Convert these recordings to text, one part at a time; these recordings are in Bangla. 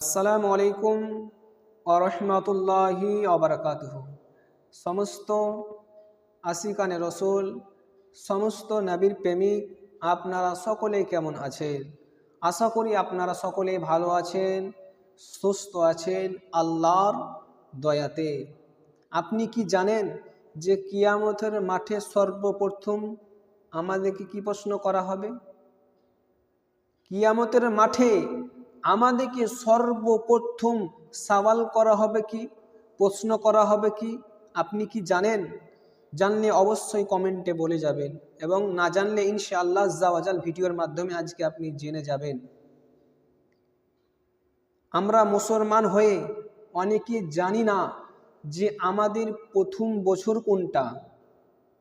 আসসালামু আলাইকুম আরহামতুল্লাহি অবরাকাতুহ সমস্ত আশিকানে রসুল, সমস্ত নবীর প্রেমিক, আপনারা সকলে কেমন আছেন? আশা করি আপনারা সকলে ভালো আছেন, সুস্থ আছেন, আল্লাহর দয়াতে। আপনি কি জানেন যে কিয়ামতের মাঠে সর্বপ্রথম আমাদেরকে কি প্রশ্ন করা হবে? কিয়ামতের মাঠে আমাদেরকে সর্বপ্রথম সওয়াল করা হবে কি? প্রশ্ন করা হবে কি? আপনি কি জানেন? জানলে অবশ্যই কমেন্টে বলে যাবেন এবং না জানলে ইনশাআল্লাহ জাওয়াজাল ভিডিওর মাধ্যমে আজকে আপনি জেনে যাবেন। আমরা মুসলমান হয়ে অনেকে জানি না যে আমাদের প্রথম বছর কোনটা।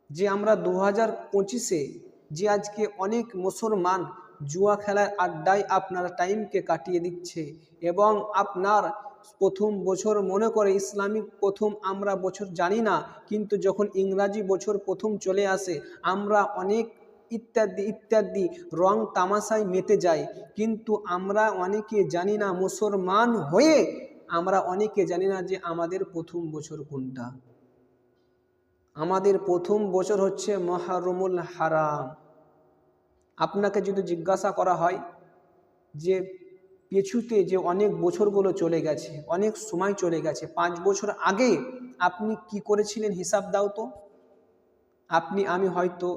যে আমরা দু হাজার পঁচিশে যে আজকে অনেক মুসলমান জুয়া খেলার আড্ডায় আপনার টাইমকে কাটিয়ে দিচ্ছে এবং আপনার প্রথম বছর মনে করে ইসলামিক প্রথম আমরা বছর জানি না, কিন্তু যখন ইংরাজি বছর প্রথম চলে আসে, আমরা অনেক ইত্যাদি ইত্যাদি রং তামাশায় মেতে যায় কিন্তু আমরা অনেকে জানি না মুসলমান হয়ে, আমরা অনেকে জানি না যে আমাদের প্রথম বছর কোনটা। আমাদের প্রথম বছর হচ্ছে মহারমুল হারাম। আপনাকে যদি জিজ্ঞাসা করা হয় যে পেছুতে যে অনেক বছরগুলো চলে গেছে, অনেক সময় চলে গেছে, পাঁচ বছর আগে আপনি কি করেছিলেন হিসাব দাও তো। আপনি, আমি হয়তো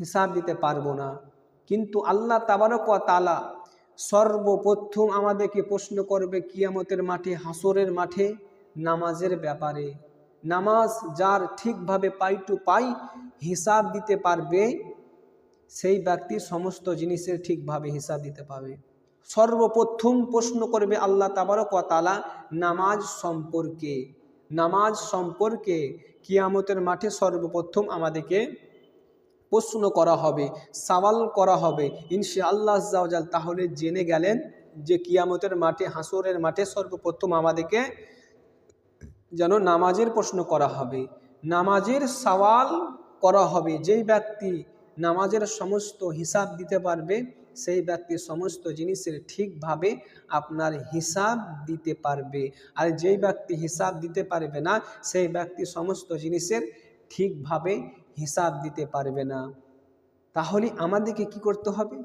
হিসাব দিতে পারব না। কিন্তু আল্লাহ তাবারক তালা সর্বপ্রথম আমাদেরকে প্রশ্ন করবে কিয়ামতের মাঠে হাসরের মাঠে নামাজের ব্যাপারে। নামাজ যার ঠিকভাবে পাই টু পাই হিসাব দিতে পারবে সেই ব্যক্তি সমস্ত জিনিসের ঠিকভাবে হিসাব দিতে পারবে। সর্বপ্রথম প্রশ্ন করবে আল্লাহ তাবারক তালা নামাজ সম্পর্কে। নামাজ সম্পর্কে কিয়ামতের মাঠে সর্বপ্রথম আমাদেরকে প্রশ্ন করা হবে, সওয়াল করা হবে। ইনশা আল্লাহ আজ্জাওজাল তাহলে জেনে গেলেন যে কিয়ামতের মাঠে হাসরের মাঠে সর্বপ্রথম আমাদেরকে যেন নামাজের প্রশ্ন করা হবে। নামাজের সওয়াল করা হবে, যেই ব্যক্তি নামাজের সমস্ত হিসাব দিতে পারবে, সেই ব্যক্তি সমস্ত জিনিসের ঠিকভাবে আপনার হিসাব দিতে পারবে। আর যেই ব্যক্তি হিসাব দিতে পারবে না, সেই ব্যক্তি সমস্ত জিনিসের ঠিকভাবে হিসাব দিতে পারবে না। তাহলে আমাদেরকে কি করতে হবে?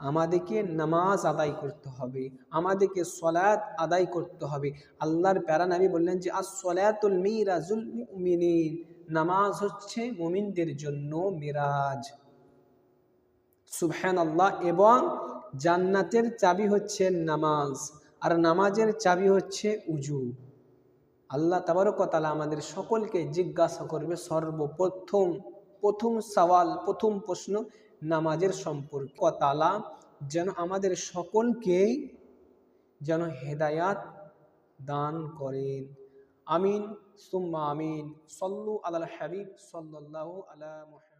আমাদেরকে নামাজ আদায় করতে হবে, আমাদেরকে সলায়াত আদায় করতে হবে। আল্লাহর প্যারা নাবি বললেন যে আস সলাতুল মিরাজুল মুমিনিন। নামাজ হচ্ছে মুমিনদের জন্য মিরাজ। সুবহান আল্লাহ এবং জান্নাতের চাবি হচ্ছে নামাজ, আর নামাজের চাবি হচ্ছে উজু। আল্লাহ তাবারকতালা আমাদের সকলকে জিজ্ঞাসা করবে সর্বপ্রথম, প্রথম সওয়াল, প্রথম প্রশ্ন নামাজের সম্পর্ক। তালা যেন আমাদের সকলকেই যেন হেদায়াত দান করেন। আমিন সুম্মা আমিন সল্লু আল্লাহ হাবিব সাল্লাহ আলা মুহাম্মদ।